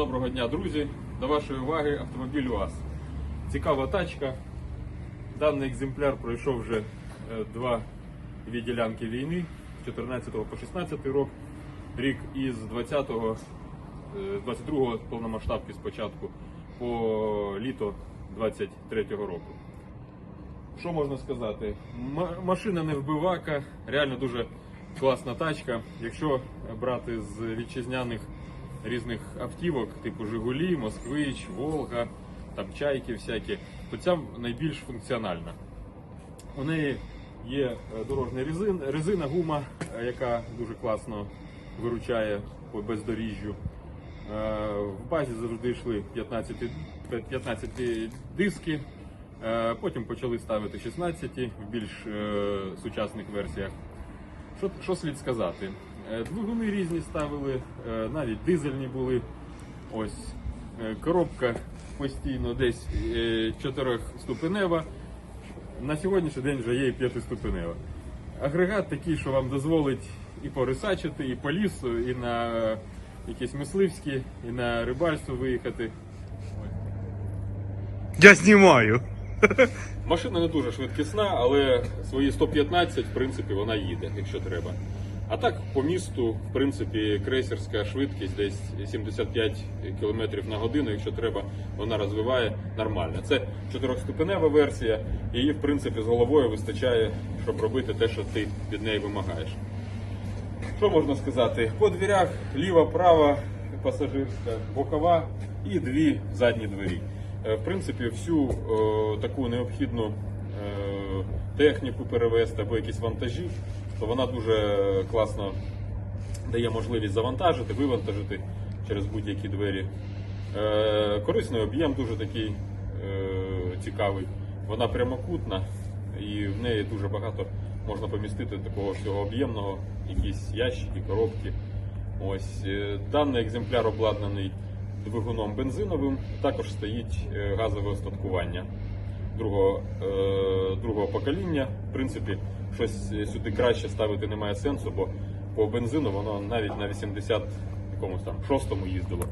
Доброго дня, друзі! До вашої уваги автомобіль УАЗ. Цікава тачка. Даний екземпляр пройшов вже е, два дві ділянки війни з 14 по 16 рік. Рік із 20-го, е, 22-го повномасштабки спочатку по літо 23-го року. Що можна сказати? Машина не вбивака, реально дуже класна тачка. Якщо брати з вітчизняних різних автівок, типу Жигулі, Москвич, Волга, там чайки всякі, то ця найбільш функціональна. У неї є е, дорожня резина, резина гума, е, яка дуже класно виручає по бездоріжжю. Е, В базі завжди йшли 15, 15 диски, потім почали ставити 16 в більш сучасних версіях. Що, що слід сказати? Е, Двигуни різні ставили, е, навіть дизельні були. Ось е, коробка постійно десь е, чотирьохступенева. На сьогоднішній день вже є і п'ятиступенева. Агрегат такий, що вам дозволить і порисачити, і по лісу, і на якісь мисливські, і на рибальство виїхати. Я знімаю. Машина не дуже швидкісна, але свої 115, в принципі, вона їде, якщо треба. А так, по місту, в принципі, крейсерська швидкість десь 75 км на годину, якщо треба, вона розвиває нормально. Це чотирьохступенева версія, її, в принципі, з головою вистачає, щоб робити те, що ти від неї вимагаєш. Що можна сказати? По дверях ліва, права, пасажирська, бокова і дві задні двері. Е, В принципі, всю е, таку необхідну е, техніку перевезти або якісь вантажі, то вона дуже класно дає можливість завантажити, вивантажити через будь-які двері. Е, корисний об'єм дуже такий е, цікавий. Вона прямокутна і в неї дуже багато можна помістити такого всього об'ємного, якісь ящики, коробки. Ось е, даний екземпляр обладнаний двигуном бензиновим. Також стоїть газове остаткування другого, другого покоління. В принципі, щось сюди краще ставити немає сенсу, бо по бензину воно навіть на 80 якомусь там шостому їздило.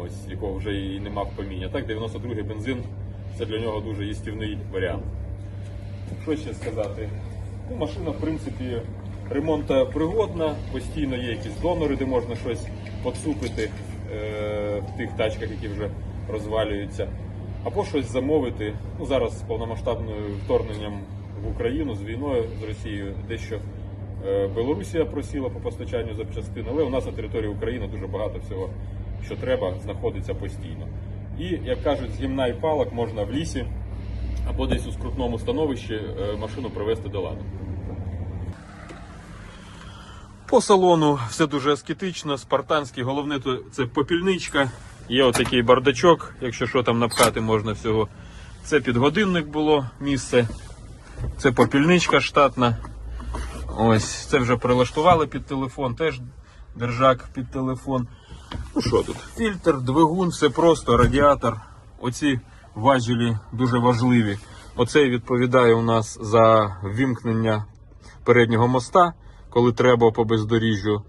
Ось якого вже і нема в поміні. Так, 92-й бензин це для нього дуже їстівний варіант. Що ще сказати? Ну, машина, в принципі, ремонтопригодна, постійно є якісь донори, де можна щось поцупити е, в тих тачках, які вже розвалюються. Або щось замовити. Ну, зараз з повномасштабним вторгненням в Україну, з війною з Росією, дещо е, Білорусія просіла по постачанню запчастин, але у нас на території України дуже багато всього, що треба, знаходиться постійно. І, як кажуть, з і палок можна в лісі або десь у скрутному становищі е, машину привести до ладу. По салону все дуже аскетично, спартанський. Головне то це попільничка. Є отакий бардачок, якщо що там напхати можна всього. Це під годинник було місце. Це попільничка штатна. Ось це вже прилаштували під телефон, теж держак під телефон. Ну що тут? Фільтр, двигун, все просто, радіатор. Оці важелі дуже важливі. Оцей відповідає у нас за ввімкнення переднього моста, коли треба по бездоріжжю,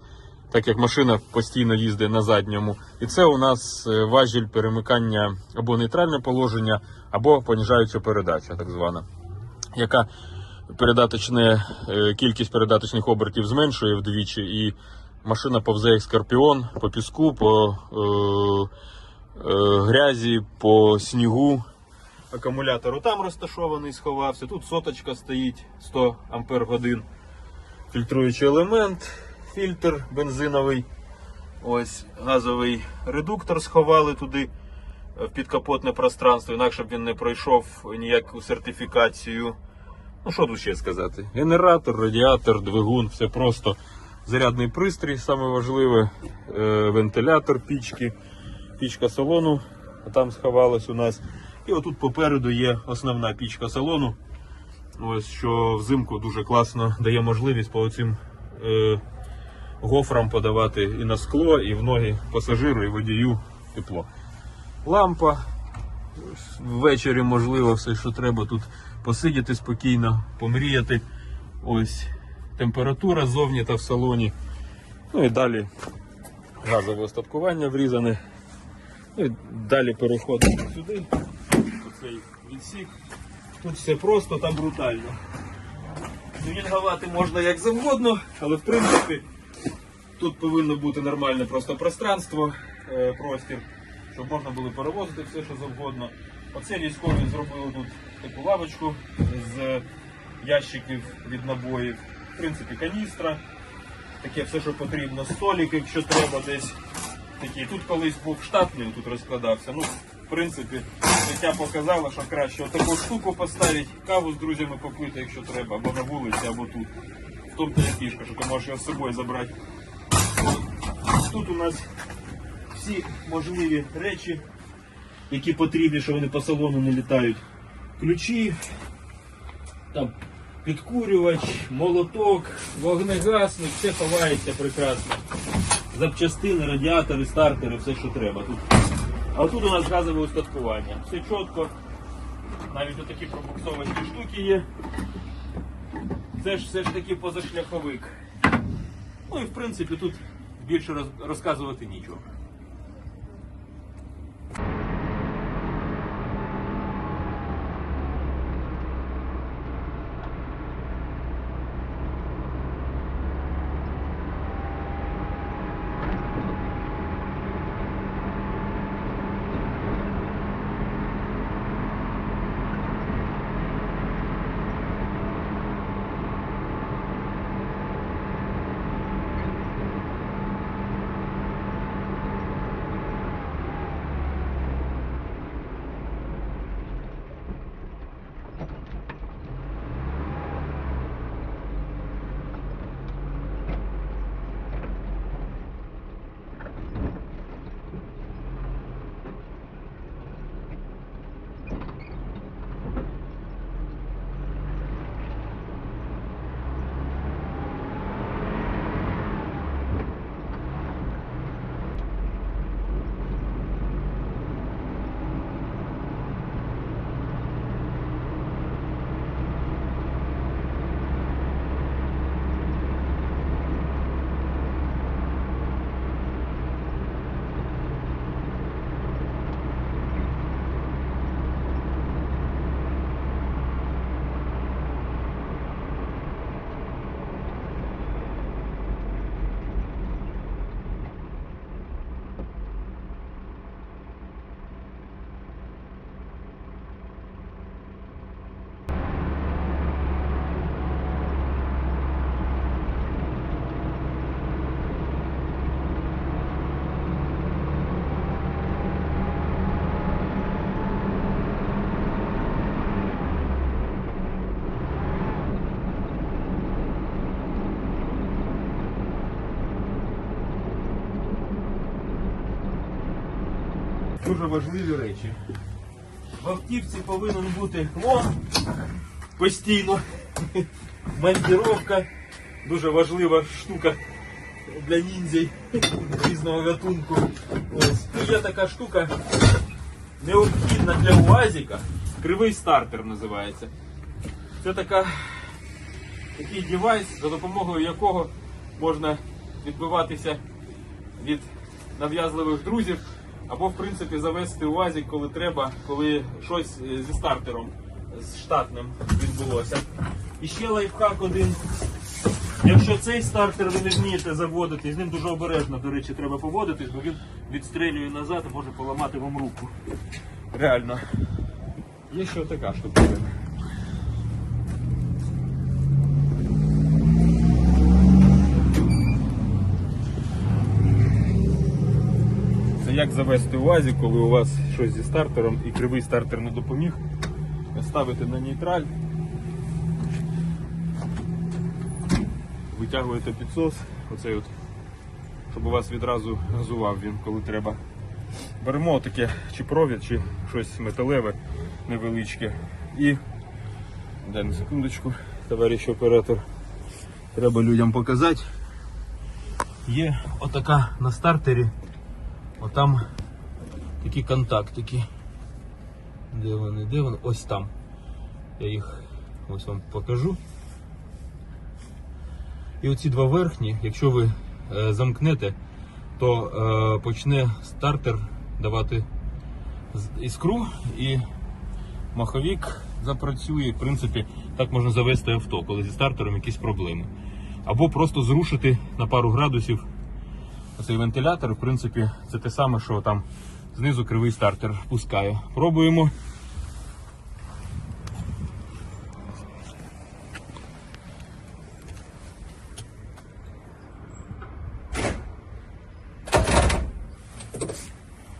так як машина постійно їздить на задньому. І це у нас е, важіль перемикання або нейтральне положення, або поніжаюча передача, так звана, яка передаточне, е, кількість передаточних обертів зменшує вдвічі, і машина повзе як скорпіон по піску, по е, е, грязі, по снігу. Акумулятор там розташований, сховався. Тут соточка стоїть 100 ампер годин. Фільтруючий елемент, фільтр бензиновий. Ось газовий редуктор сховали туди е, в підкапотне пространство, інакше б він не пройшов ніяку сертифікацію. Ну, що тут ще сказати? Генератор, радіатор, двигун, все просто. Зарядний пристрій, саме важливе, е, вентилятор пічки, пічка салону, там сховалась у нас. І отут попереду є основна пічка салону. Ось що взимку дуже класно дає можливість по цим е, гофрам подавати і на скло, і в ноги пасажиру, і водію тепло. Лампа. Ввечері можливо все, що треба тут посидіти спокійно, помріяти. Ось температура ззовні та в салоні. Ну і далі газове остаткування врізане. Ну і далі переходимо сюди. Оцей відсік. Тут все просто та брутально. Тюнінгувати можна як завгодно, але в принципі тут повинно бути нормальне просто пространство, е, простір, щоб можна було перевозити все, що завгодно. Оце військові зробили тут таку лавочку з ящиків від набоїв. В принципі, каністра, таке все, що потрібно, столик, якщо треба десь. Такий. Тут колись був штатний, тут розкладався. Ну, в принципі, життя показало, що краще таку штуку поставити, каву з друзями попити, якщо треба, або на вулиці, або тут. В тому то фішка, що ти можеш його з собою забрати. Тут у нас всі можливі речі, які потрібні, що вони по салону не літають. Ключі, там підкурювач, молоток, вогнегасник, все ховається прекрасно. Запчастини, радіатори, стартери, все, що треба. Тут. А тут у нас газове устаткування. Все чітко. Навіть отакі пробуксовані штуки є. Це ж все ж таки позашляховик. Ну і в принципі тут більше роз- розказувати нічого. Дуже важливі речі. В автівці повинен бути лом постійно. Монтіровка. Дуже важлива штука для ніндзей різного гатунку. Ось. І є така штука необхідна для УАЗіка. Кривий стартер називається. Це така, такий девайс, за допомогою якого можна відбиватися від нав'язливих друзів, або в принципі завести УАЗик, коли треба, коли щось е, зі стартером з штатним відбулося. І ще лайфхак один. Якщо цей стартер ви не вмієте заводити, з ним дуже обережно, до речі, треба поводитись, бо він відстрелює назад і може поламати вам руку. Реально. Є ще така штука. Як завести УАЗі, коли у вас щось зі стартером і кривий стартер не допоміг. Ставите на нейтраль. Витягуєте підсос, оцей от, щоб у вас відразу газував він, коли треба. Беремо таке чи провід, чи щось металеве невеличке. І дай на секундочку, товариш оператор. Треба людям показати. Є отака на стартері. Отам такі контактики. Де вони? Де вони? Ось там. Я їх ось вам покажу. І оці два верхні, якщо ви е, замкнете, то е, почне стартер давати іскру і маховік запрацює. В принципі, так можна завести авто, коли зі стартером якісь проблеми. Або просто зрушити на пару градусів цей вентилятор. В принципі, це те саме, що там знизу кривий стартер пускає. Пробуємо.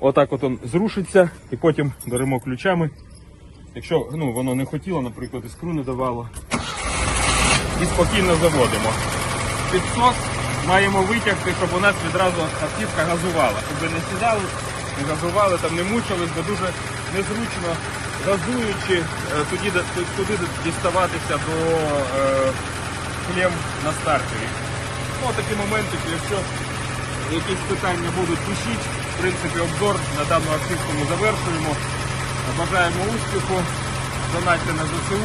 Отак от он зрушиться і потім беремо ключами. Якщо ну, воно не хотіло, наприклад, іскру не давало. І спокійно заводимо. Підсос маємо витягти, щоб у нас відразу автівка газувала. Щоб не сідали, не газували, там не мучились, бо дуже незручно газуючи, е, до- туди діставатися до е, клем на стартері. Ну, такі моменти, якщо якісь питання будуть, пишіть. В принципі, обзор на дану автівку ми завершуємо. Бажаємо успіху, донатьте на ЗСУ,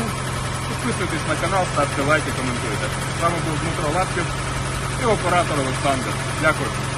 підписуйтесь на канал, ставте лайки, коментуйте. З вами був Дмитро Лапків і оператор Олександр. Дякую.